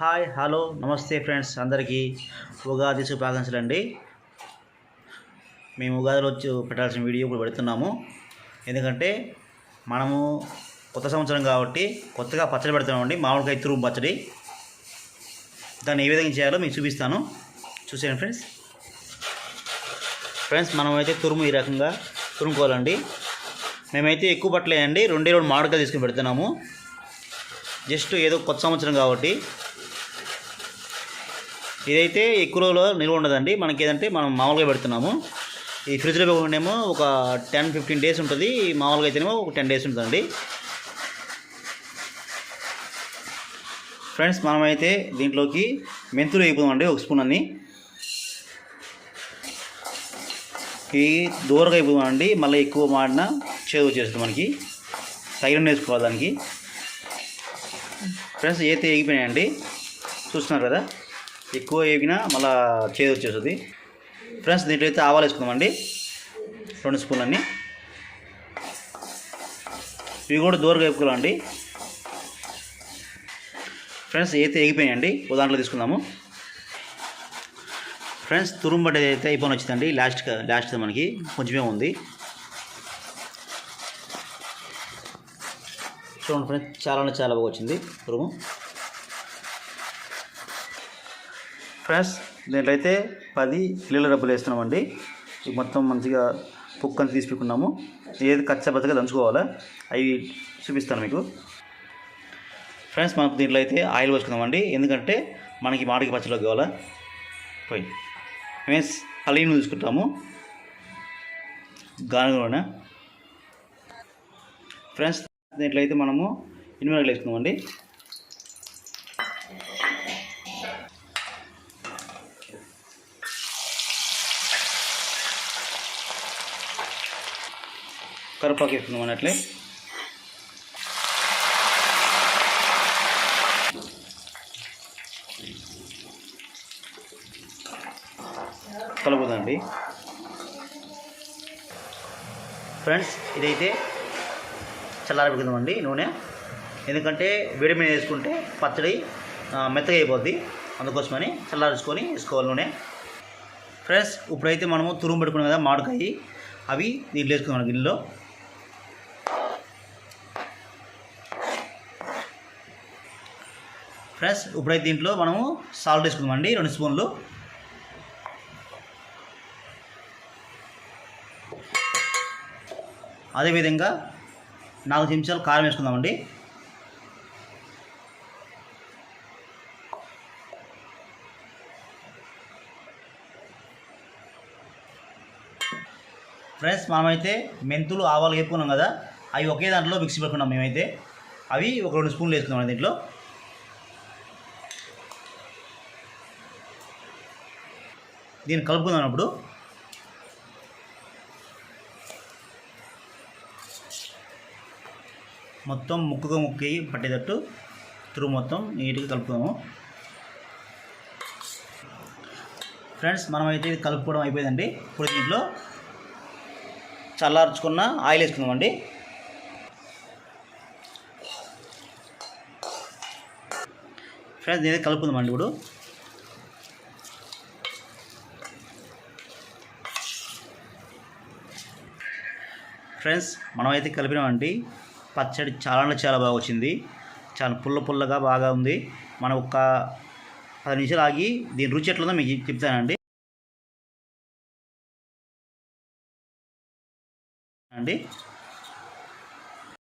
Hi hello నమస్తే friends అందరికీ ఉగాది శుభాకాంక్షలండి మేము ఉగాదిలో వచ్చి పెట్టాల్సిన వీడియో ఇప్పుడు పెడుతున్నాము. ఎందుకంటే మనము కొత్త సంవత్సరం కాబట్టి కొత్తగా పచ్చడి పెడుతున్నామండి మామిడికాయ తురుము పచ్చడి. దాన్ని ఏ విధంగా చేయాలో మీకు చూపిస్తాను. చూసేయండి ఫ్రెండ్స్. ఫ్రెండ్స్ మనమైతే తురుము ఈ రకంగా తురుముకోవాలండి. మేమైతే ఎక్కువ పట్టలేదండి రెండే రెండు మామిడికాయలు తీసుకుని పెడుతున్నాము. జస్ట్ ఏదో కొత్త సంవత్సరం కాబట్టి ఇదైతే ఎక్కువ రోజులు నిల్వ ఉండదండి. మనకి ఏదంటే మనం మామూలుగా పెడుతున్నాము. ఈ ఫ్రిడ్జ్లో పెట్టుకుంటేమో ఒక టెన్ ఫిఫ్టీన్ డేస్ ఉంటుంది. మామూలుగా అయితేనేమో ఒక టెన్ డేస్ ఉంటుందండి. ఫ్రెండ్స్ మనమైతే దీంట్లోకి మెంతులు అయిపోదామండి ఒక స్పూన్ అన్ని. ఈ దూరగా అయిపోదామండి. మళ్ళీ ఎక్కువ మాడిన చేదు వచ్చేస్తుంది మనకి. తగిన వేసుకోవాలి దానికి. ఫ్రెండ్స్ అయితే ఎగిపోయినాయండి? చూస్తున్నారు కదా? ఎక్కువ వేగినా మళ్ళా చేదు వచ్చేస్తుంది. ఫ్రెండ్స్ దీంట్లో అయితే ఆవాలు వేసుకుందామండి. రెండు స్పూన్లు అన్ని ఇవి కూడా దూరగా వేపుకోవాలండి. ఫ్రెండ్స్ అయితే ఎగిపోయాయండి ఓ దాంట్లో తీసుకుందాము. ఫ్రెండ్స్ తురుము అయితే అయిపోయిన వచ్చిందండి లాస్ట్ లాస్ట్ మనకి కొంచెమే ఉంది. చూడండి ఫ్రెండ్స్ చాలా చాలా బాగా వచ్చింది తురుము. ఫ్రెండ్స్ దీంట్లో అయితే పది కిలోల డబ్బులు వేస్తున్నామండి. మొత్తం మంచిగా పుక్కని తీసుకున్నాము ఏది కచ్చబద్దగా దంచుకోవాలా? అవి చూపిస్తాను మీకు. ఫ్రెండ్స్ మనకు దీంట్లో అయితే ఆయిల్ పోసుకుందామండి. ఎందుకంటే మనకి మాడికి పచ్చలోకి కావాలా? పోయి. మీన్స్ పల్లీను తీసుకుంటాము. గానుగలోనే? ఫ్రెండ్స్ దీంట్లో అయితే మనము ఇనుమిరగలు వేసుకుందామండి. కరివేపాకు వేసుకుందాం అన్నట్లే. కలుపుదండి ఫ్రెండ్స్ ఇదైతే చల్లారబెడుకుందామండి నూనె. ఎందుకంటే వేడి మీద వేసుకుంటే పచ్చడి మెత్తగా అయిపోద్ది. అందుకోసమని చల్లారించుకొని వేసుకోవాలి నూనె. ఫ్రెండ్స్ ఇప్పుడైతే మనము తురుము పెట్టుకున్నాం కదా మామిడికాయ. అవి దీంట్లో వేసుకున్నాం గిన్నెలో. ఫ్రెండ్స్ ఇప్పుడైతే దీంట్లో మనము సాల్ట్ వేసుకుందామండి రెండు స్పూన్లు. అదేవిధంగా నాలుగు చెంచాలు కారం వేసుకుందామండి. ఫ్రెండ్స్ మనమైతే మెంతులు ఆవాలు వేపుకున్నాం కదా అవి ఒకే దాంట్లో మిక్సీ పెట్టుకున్నాం మేమైతే. అవి ఒక రెండు స్పూన్లు వేసుకున్నాం దీంట్లో. దీన్ని కలుపుకుందాం ఇప్పుడు మొత్తం ముక్కుగా ముక్కి పట్టేటట్టు తురుము మొత్తం నీట్గా కలుపుదాము. ఫ్రెండ్స్ మనమైతే ఇది కలుపుకోవడం అయిపోయిందండి. ఇప్పుడు దీంట్లో చల్లార్చుకున్న ఆయిల్ వేసుకుందామండి. ఫ్రెండ్స్ దీని కలుపుకుందామండి ఇప్పుడు. ఫ్రెండ్స్ మనమైతే కలిపినామండి. పచ్చడి చాలా అంటే చాలా బాగా వచ్చింది. చాలా పుల్ల పుల్లగా బాగా ఉంది. మనం ఒక పది నిమిషాలు ఆగి దీని రుచి ఎట్లుందో మీకు చెప్తానండి. అండి.